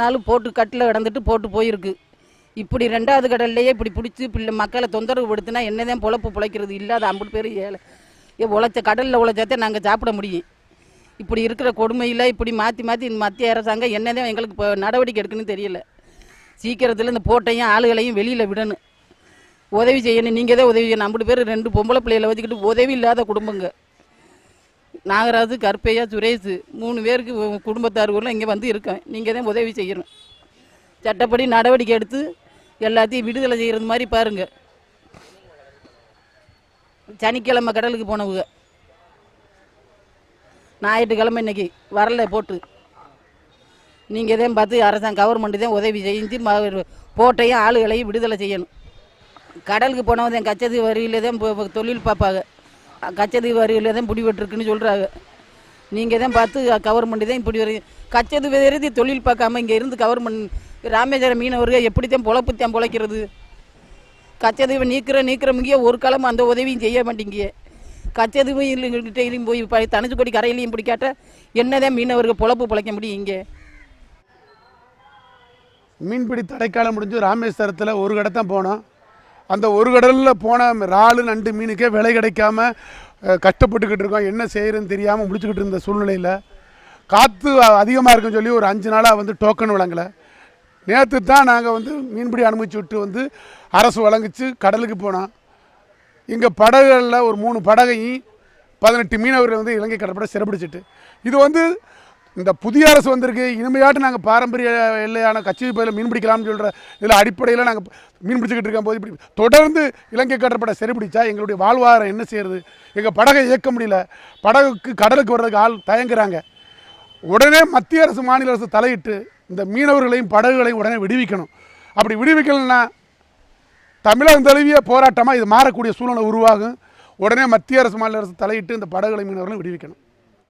நாளும் போட்டு கட்டில் கிடந்துட்டு போட்டு போயிருக்கு. இப்படி ரெண்டாவது கடல்லையே இப்படி பிடிச்சி பிள்ளை மக்களை தொந்தரவு படுத்தினா என்னதான் பொழப்பு பிழைக்கிறது? இல்லாத ஐம்பது பேர் ஏழை. ஏ உழைச்ச கடலில் உழைச்சாத்தே நாங்கள் சாப்பிட முடியும். இப்படி இருக்கிற கொடுமையில் இப்படி மாற்றி மாற்றி மத்திய அரசாங்கம் என்னதான் எங்களுக்கு இப்போ நடவடிக்கை எடுக்குன்னு தெரியல. சீக்கிரத்தில் இந்த போட்டையும் ஆளுகளையும் வெளியில் விடணும். உதவி செய்யணும். நீங்கள் தான் உதவி செய்யணும். ஐம்பது பேர் ரெண்டு பொம்பளை பிள்ளைகளை வச்சுக்கிட்டு உதவி இல்லாத குடும்பங்க. நாகராஜு கருப்பையா சுரேஷ் மூணு பேருக்கு குடும்பத்தார் ஊரில் இங்கே வந்து இருக்கேன். நீங்கள் தான் உதவி செய்யணும். சட்டப்படி நடவடிக்கை எடுத்து எல்லாத்தையும் விடுதலை செய்கிறது மாதிரி பாருங்கள் சனிக்கிழமை கடலுக்கு போனவங்க. ஞாயிற்றுக்கிழமை இன்னைக்கு வரல போட்டு. நீங்கள் தான் பார்த்து அரசாங்க கவர்மெண்ட் தான் உதவி செஞ்சு ம- போட்டையும் ஆளுகளையும் விடுதலை செய்யணும். கடலுக்கு போனவங்க தான் கச்சது வரியில் தான் தொழில் பார்ப்பாங்க. கச்சதி வரியில தான் பிடிபட்டுருக்குன்னு சொல்கிறாங்க நீங்கள் தான் பார்த்து கவர்மெண்ட் தான் இப்படி வரையும் கச்சது விருதி தொழில் பார்க்காம இங்கே இருந்து கவர்மெண்ட் ராமேஸ்வரம் மீனவர்கள் எப்படி தான் பொழப்பு தான் பொழைக்கிறது? கச்சதீவை நீக்கிற நீக்கிறவங்க ஒரு காலம் அந்த உதவியும் செய்ய மாட்டீங்க. கச்சதீவையும் போய் ப- தனுச்சுக்கொடி கரையிலையும் இப்படி கேட்டால் என்னதான் மீனவர்கள் பொழப்பு பிழைக்க முடியும் இங்கே? மீன்பிடி தடைக்காலம் முடிஞ்சு ராமேஸ்வரத்தில் ஒரு கடை தான் போனோம். அந்த ஒரு கடலில் போன இறாலு நண்டு மீனுக்கே விலை கிடைக்காம கஷ்டப்பட்டுக்கிட்டு இருக்கோம். என்ன செய்கிறேன்னு தெரியாமல் முடிச்சுக்கிட்டு இருந்த சூழ்நிலையில் காற்று அதிகமாக இருக்குன்னு சொல்லி ஒரு அஞ்சு நாளாக வந்து டோக்கன் வழங்கலை. நேற்று தான் நாங்கள் வந்து மீன்பிடி அனுமதிச்சு விட்டு வந்து அரசு வழங்கிச்சு கடலுக்கு போனோம். இங்கே படகுகளில் ஒரு மூணு படகையும் பதினெட்டு மீனவர்கள் வந்து இலங்கை கடற்படை சிறப்பிடிச்சிட்டு இது வந்து இந்த புதிய அரசு வந்திருக்கு இனிமையாட்டு நாங்கள் பாரம்பரிய எல்லையான கட்சி பயில மீன் பிடிக்கலாம்னு சொல்கிற இதில் அடிப்படையில் நாங்கள் மீன் பிடிச்சிக்கிட்டு இருக்கோம். போது இப்படி தொடர்ந்து இலங்கை கடற்படை சிறைபிடிச்சா எங்களுடைய வாழ்வாரம் என்ன செய்யறது? எங்கள் படகை இயக்க முடியல. படகுக்கு கடலுக்கு வர்றதுக்கு ஆள் தயங்குறாங்க. உடனே மத்திய அரசு மாநில அரசு தலையிட்டு இந்த மீனவர்களையும் படகுகளையும் உடனே விடுவிக்கணும். அப்படி விடுவிக்கலைன்னா தமிழகம் தழுவிய போராட்டமாக இது மாறக்கூடிய சூழ்நிலை உருவாகும். உடனே மத்திய அரசு மாநில அரசு தலையிட்டு இந்த படகுகளை மீனவர்களும் விடுவிக்கணும்.